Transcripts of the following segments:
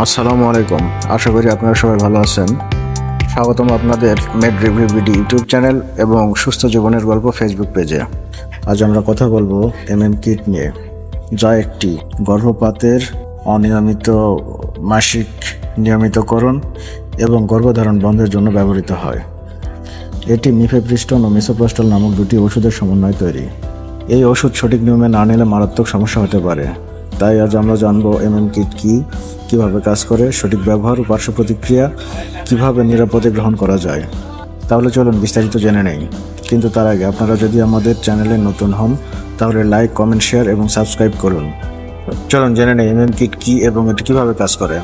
আসসালামু আলাইকুম। আশা করি আপনারা সবাই ভালো আছেন। স্বাগতম আপনাদের Med Review BD YouTube channel এবং সুস্থ জীবনের গল্প ফেসবুক পেজে। আজ আমরা কথা বলব এমএম কিট নিয়ে। যা একটি গর্ভপাতের অনিয়মিত মাসিক নিয়মিতকরণ এবং গর্ভধারণ বন্ধের জন্য ব্যবহৃত হয়। এটি মিফেপ্রিস্টন ও মিসোপ্রস্টল নামক দুটি ওষুধের সমন্বয়ে তৈরি। এই ওষুধ সঠিক নিয়মে না নিলে মারাত্মক সমস্যা হতে পারে। তাই আজ আমরা জানব এমএম কিট কি কীভাবে কাজ করে, সঠিক ব্যবহার ও পার্শ্ব প্রতিক্রিয়া কীভাবে নিরাপদে গ্রহণ করা যায়। তাহলে চলুন বিস্তারিত জেনে নেই। কিন্তু তার আগে আপনারা যদি আমাদের চ্যানেলে নতুন হন, তাহলে লাইক, কমেন্ট, শেয়ার এবং সাবস্ক্রাইব করুন। চলুন জেনে নেই এমএম কিট কি এবং এটি কীভাবে কাজ করে।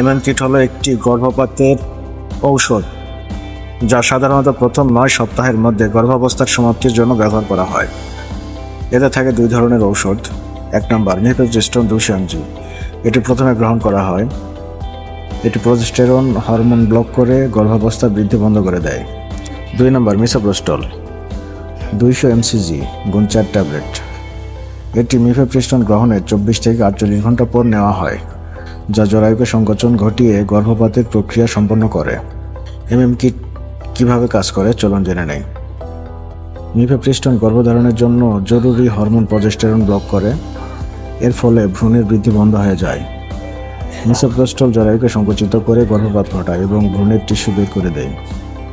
এমএম কিট হলো একটি গর্ভপাতের ঔষধ, যা সাধারণত প্রথম নয় সপ্তাহের মধ্যে গর্ভাবস্থার সমাপ্তির জন্য ব্যবহার করা হয়। এতে থাকে দুই ধরনের ঔষধ এক নম্বর দুশো এমজি এটি প্রথমে গ্রহণ করা হয়। এটি প্রজেস্টেরন হরমোন ব্লক করে গর্ভাবস্থা বৃদ্ধি বন্ধ করে দেয়। দুই নম্বর, মিসোপ্রোস্টল। দুইশো এমসিজি, গুণ চার ট্যাবলেট। এটি মিফেপ্রিস্টন গ্রহণের চব্বিশ থেকে আটচল্লিশ ঘণ্টা পর নেওয়া হয়, যা জরায়ুকে সংকোচন ঘটিয়ে গর্ভপাতের প্রক্রিয়া সম্পন্ন করে। এমএম কিট কীভাবে কাজ করে, চলুন জেনে নেই। মিফেপ্রিস্টন গর্ভধারণের জন্য জরুরি হরমোন প্রজেস্টেরন ব্লক করে। এর ফলে ভ্রূণের বৃদ্ধি বন্ধ হয়ে যায়। মিসোপ্রস্টল জরায়ুকে সংকুচিত করে গর্ভপাত ঘটায় এবং ভ্রূণের টিস্যু বের করে দেয়।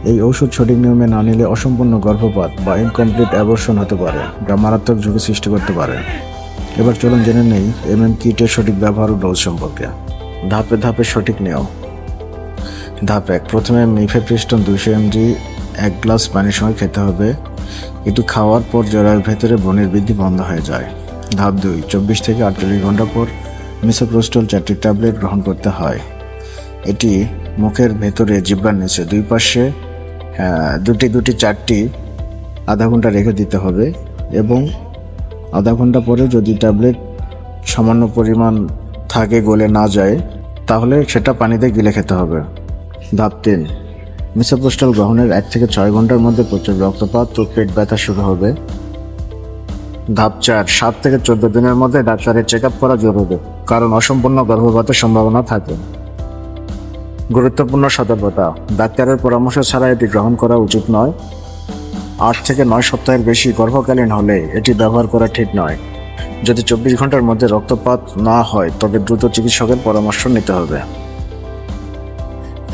এই ঔষধ সঠিক নিয়মে না নিলে অসম্পূর্ণ গর্ভপাত বা ইনকমপ্লিট অ্যাবর্শন হতে পারে যা মারাত্মক ঝুঁকি সৃষ্টি করতে পারে। এবার চলুন জেনে নেই এমএম কিটের সঠিক ব্যবহার ও ডোজ সম্পর্কে। ধাপে ধাপে সঠিক নিয়ম। ধাপ এক, প্রথমে মিফেপ্রিস্টন দুইশো এমজি, এক গ্লাস পানির সঙ্গে খেতে হবে। এটি খাওয়ার পর জরার ভেতরে বনের বৃদ্ধি বন্ধ হয়ে যায়। ধাপ দুই, চব্বিশ থেকে আটচল্লিশ ঘণ্টা পর মিসোপ্রোস্টল চারটি ট্যাবলেট গ্রহণ করতে হয়। এটি মুখের ভেতরে জিব্বার নিচে দুই পাশে দুটি দুটি, চারটি আধা ঘণ্টা রেখে দিতে হবে এবং আধা ঘণ্টা পরে যদি ট্যাবলেট সামান্য পরিমাণ থাকে, গলে না যায়, তাহলে সেটা পানিতে গিলে খেতে হবে। ধাপ তিন মিসোপ্রোস্টাল গ্রহণের এক থেকে ছয় ঘণ্টার মধ্যে প্রচুর রক্তপাত ও পেট ব্যথা শুরু হবে। ধাপ চার, সাত থেকে চোদ্দ দিনের মধ্যে ডাক্তারের চেক আপ করা জরুরি, কারণ অসম্পূর্ণ গর্ভপাতের সম্ভাবনা থাকে। গুরুত্বপূর্ণ সতর্কতা, ডাক্তারের পরামর্শ ছাড়া এটি গ্রহণ করা উচিত নয়। আট থেকে নয় সপ্তাহের বেশি গর্ভকালীন হলে এটি ব্যবহার করা ঠিক নয়। যদি চব্বিশ ঘণ্টার মধ্যে রক্তপাত না হয়, তবে দ্রুত চিকিৎসকের পরামর্শ নিতে হবে।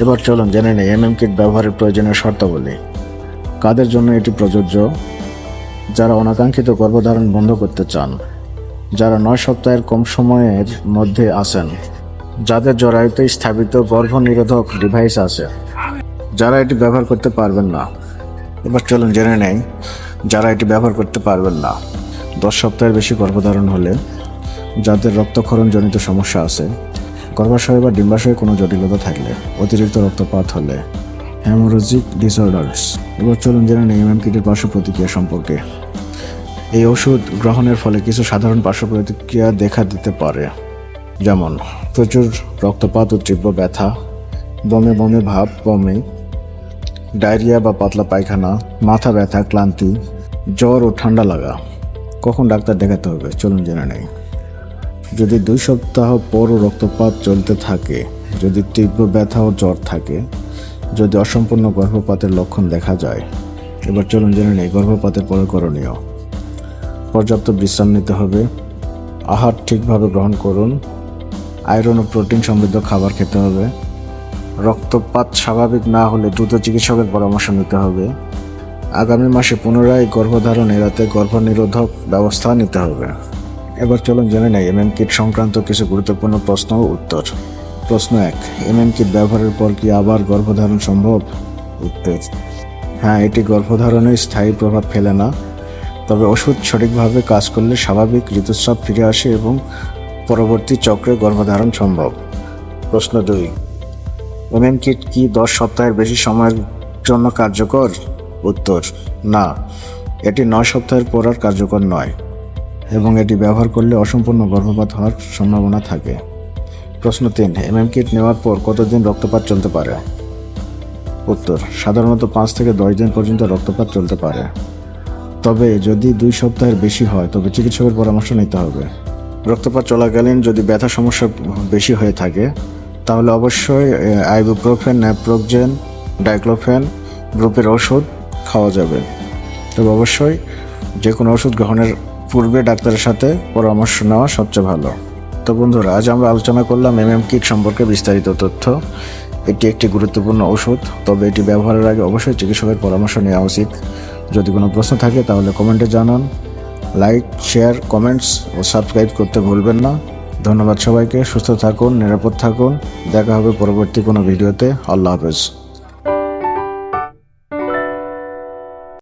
এবার চলুন জেনে নেই এমএম কিট ব্যবহারের প্রয়োজনীয় শর্তাবলী। কাদের জন্য এটি প্রযোজ্য? যারা অনাকাঙ্ক্ষিত গর্ভধারণ বন্ধ করতে চান, যারা নয় সপ্তাহের কম সময়ের মধ্যে আছেন, যাদের জরায়ুতে স্থাপিত গর্ভনিরোধক ডিভাইস আছে, যারা এটি ব্যবহার করতে পারবেন না। এবার চলুন জেনে নেই, যারা এটি ব্যবহার করতে পারবেন না। দশ সপ্তাহের বেশি গর্ভধারণ হলে যাদের রক্তক্ষরণজনিত সমস্যা আছে গর্ভাশয় বা ডিম্বাশয়ে কোনো জটিলতা থাকলে, অতিরিক্ত রক্তপাত হলে হ্যামোরোজিক ডিসঅর্ডার্স এবার চলুন জেনে নেই এমএম কিটের পার্শ্ব প্রতিক্রিয়া সম্পর্কে। এই ওষুধ গ্রহণের ফলে কিছু সাধারণ পার্শ্ব প্রতিক্রিয়া দেখা দিতে পারে, যেমন প্রচুর রক্তপাত ও তীব্র ব্যথা, বমে বমে ভাব, বমি, ডায়রিয়া বা পাতলা পায়খানা, মাথা ব্যথা, ক্লান্তি, জ্বর ও ঠান্ডা লাগা। কখন ডাক্তার দেখাতে হবে? চলুন জেনে নেই। যদি দুই সপ্তাহ পরও রক্তপাত চলতে থাকে, যদি তীব্র ব্যথা ও জ্বর থাকে, যদি অসম্পূর্ণ গর্ভপাতের লক্ষণ দেখা যায়, এবার চলুন জেনে নেই গর্ভপাতের পরে করণীয়। পর্যাপ্ত বিশ্রাম নিতে হবে, আহার ঠিকভাবে গ্রহণ করুন, আয়রন ও প্রোটিন সমৃদ্ধ খাবার খেতে হবে, রক্তপাত স্বাভাবিক না হলে দ্রুত চিকিৎসকের পরামর্শ নিতে হবে, আগামী মাসে পুনরায় গর্ভধারণ এড়াতে গর্ভনিরোধক ব্যবস্থা নিতে হবে। এবার চলুন জেনে নেই এম এমএম কিট সংক্রান্ত কিছু গুরুত্বপূর্ণ প্রশ্ন ও উত্তর। প্রশ্ন এক, এমএম কিট ব্যবহারের পর কি আবার গর্ভধারণ সম্ভব? উত্তর হ্যাঁ এটি গর্ভধারণে স্থায়ী প্রভাব ফেলে না। তবে ওষুধ সঠিকভাবে কাজ করলে স্বাভাবিক ঋতুস্রাব ফিরে আসে এবং পরবর্তী চক্রে গর্ভধারণ সম্ভব। প্রশ্ন দুই, এমএম কিট কি দশ সপ্তাহের বেশি সময়ের জন্য কার্যকর? উত্তর, না, এটি নয় সপ্তাহের পর আর কার্যকর নয়। এবং এটি ব্যবহার করলে অসম্পূর্ণ গর্ভপাত হওয়ার সম্ভাবনা থাকে। প্রশ্ন তিন, এমএম কিট নেওয়ার পর কতদিন রক্তপাত চলতে পারে? উত্তর, সাধারণত পাঁচ থেকে দশ দিন পর্যন্ত রক্তপাত চলতে পারে। তবে যদি দুই সপ্তাহের বেশি হয়, তবে চিকিৎসকের পরামর্শ নিতে হবে। রক্তপাত চলাকালীন যদি ব্যথা সমস্যা বেশি হয়ে থাকে, তাহলে অবশ্যই আইবুপ্রোফেন ন্যাপ্রোকজেন ডাইক্লোফেন গ্রুপের ওষুধ খাওয়া যাবে। তবে অবশ্যই যে কোনো ওষুধ গ্রহণের পূর্বে ডাক্তারের সাথে পরামর্শ নেওয়া সবচেয়ে ভালো। তো বন্ধুরা, আজ আমরা আলোচনা করলাম এমএম কিট সম্পর্কে বিস্তারিত তথ্য। এটি একটি গুরুত্বপূর্ণ ওষুধ, তবে এটি ব্যবহারের আগে অবশ্যই চিকিৎসকের পরামর্শ নেওয়া উচিত। যদি কোনো প্রশ্ন থাকে, তাহলে কমেন্টে জানান। লাইক, শেয়ার, কমেন্টস ও সাবস্ক্রাইব করতে ভুলবেন না। ধন্যবাদ সবাইকে, সুস্থ থাকুন, নিরাপদ থাকুন। দেখা হবে পরবর্তী কোনো ভিডিওতে। আল্লাহ হাফেজ।